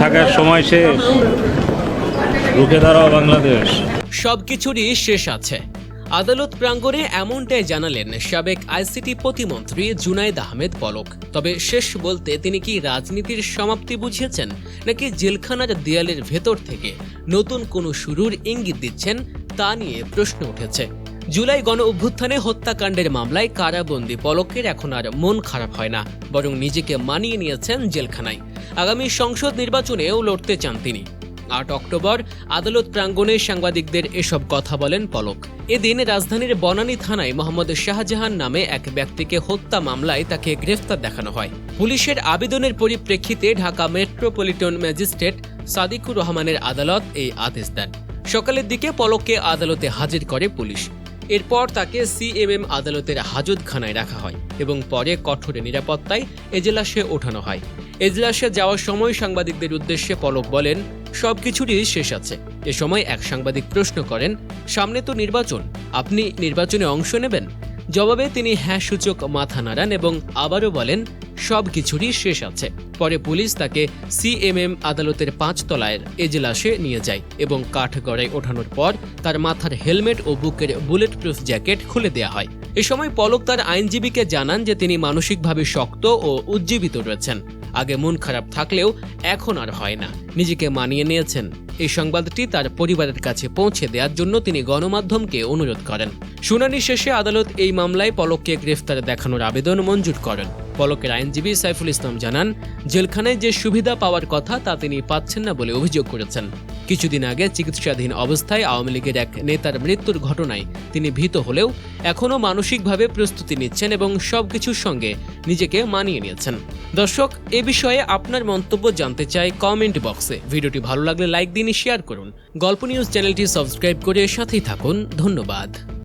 থাকার সময় শেষ রুখে দাঁড়াও বাংলাদেশ। সবকিছুরই শেষ আছে। আদালত প্রাঙ্গণে এমনটাই জানালেন সাবেক আইসিটি প্রতিমন্ত্রী জুনাইদ আহমেদ পলক। তবে শেষ বলতে তিনি কি রাজনীতির সমাপ্তি বুঝিয়েছেন, নাকি জেলখানার দেয়ালের ভেতর থেকে নতুন কোনো শুরুর ইঙ্গিত দিচ্ছেন, তা নিয়ে প্রশ্ন উঠেছে। জুলাই গণ অভ্যুত্থানে হত্যাকাণ্ডের মামলায় কারাবন্দী পলকের এখন আর মন খারাপ হয় না, বরং নিজেকে মানিয়ে নিয়েছেন জেলখানায়। আগামী সংসদ নির্বাচনেও লড়তে চান তিনি। আট অক্টোবর, আদালত প্রাঙ্গণে সাংবাদিকদের এসব কথা বলেন পলক। এদিন রাজধানীর বনানী থানায় মোহাম্মদ শাহজাহান নামে এক ব্যক্তিকে হত্যা মামলায় তাকে গ্রেফতার দেখানো হয়। পুলিশের আবেদনের পরিপ্রেক্ষিতে ঢাকা মেট্রোপলিটন ম্যাজিস্ট্রেট সাদিকুর রহমানের আদালত এই আদেশ দেন। সকালের দিকে পলককে আদালতে হাজির করে পুলিশ। এরপর তাকে সিএমএম আদালতের হাজতখানায় রাখা হয় এবং পরে কঠোর নিরাপত্তায় এজলাসে ওঠানো হয়। এজলাসে যাওয়ার সময় সাংবাদিকদের উদ্দেশ্যে পলক বলেন, সবকিছুরই শেষ আছে। এ সময় এক সাংবাদিক প্রশ্ন করেন, সামনে তো নির্বাচন, আপনি নির্বাচনে অংশ নেবেন? জবাবে তিনি হ্যাঁ সূচক মাথা নাড়ান এবং আবারও বলেন সব কিছুরই শেষ আছে। পরে পুলিশ তাকে সিএমএম আদালতের পাঁচতলায় এজলাসে নিয়ে যায় এবং কাঠগড়ায় ওঠানোর পর তার মাথার হেলমেট ও বুকের বুলেট প্রুফ জ্যাকেট খুলে দেওয়া হয়। এ সময় পলক তার আইনজীবীকে জানান যে তিনি মানসিকভাবে শক্ত ও উজ্জীবিত রয়েছেন। আগে মন খারাপ থাকলেও এখন আর হয় না। নিজেকে মানিয়ে নিয়েছেন। এই সংবাদটি তার পরিবারের কাছে পৌঁছে দেওয়ার জন্য তিনি গণমাধ্যমকে অনুরোধ করেন। শুনানি শেষে আদালত এই মামলায় পলককে গ্রেফতার দেখানোর আবেদন মঞ্জুর করেন। পলকের আইনজীবী সাইফুল ইসলাম জানান, জেলখানায় যে সুবিধা পাওয়ার কথা তা তিনি পাচ্ছেন না বলে অভিযোগ করেছেন। কিছুদিন আগে চিকিৎসাধীন অবস্থায় আওয়ামী লীগের এক নেতার মৃত্যুর ঘটনায় তিনি ভীত হলেও এখনও মানসিকভাবে প্রস্তুতি নিচ্ছেন এবং সবকিছুর সঙ্গে নিজেকে মানিয়ে নিয়েছেন। দর্শক, এ বিষয়ে আপনার মন্তব্য জানতে চাই কমেন্ট বক্সে। ভিডিওটি ভালো লাগলে লাইক দিন, শেয়ার করুন। গল্প নিউজ চ্যানেলটি সাবস্ক্রাইব করে সাথেই থাকুন। ধন্যবাদ।